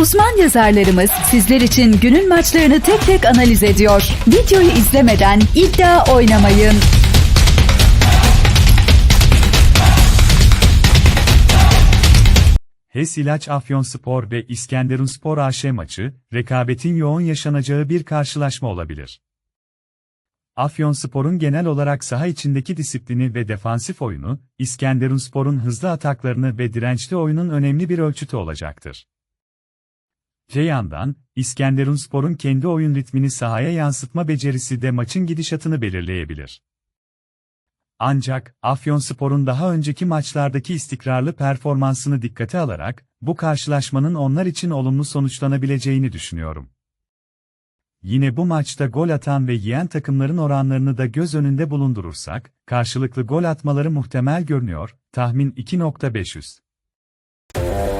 Uzman yazarlarımız sizler için günün maçlarını tek tek analiz ediyor. Videoyu izlemeden iddia oynamayın. HES İlaç Afyonspor ve İskenderunspor AŞ maçı, rekabetin yoğun yaşanacağı bir karşılaşma olabilir. Afyonspor'un genel olarak saha içindeki disiplini ve defansif oyunu, İskenderunspor'un hızlı ataklarını ve dirençli oyunun önemli bir ölçütü olacaktır. Öte yandan, İskenderunspor'un kendi oyun ritmini sahaya yansıtma becerisi de maçın gidişatını belirleyebilir. Ancak, Afyonspor'un daha önceki maçlardaki istikrarlı performansını dikkate alarak, bu karşılaşmanın onlar için olumlu sonuçlanabileceğini düşünüyorum. Yine bu maçta gol atan ve yiyen takımların oranlarını da göz önünde bulundurursak, karşılıklı gol atmaları muhtemel görünüyor, tahmin 2.500.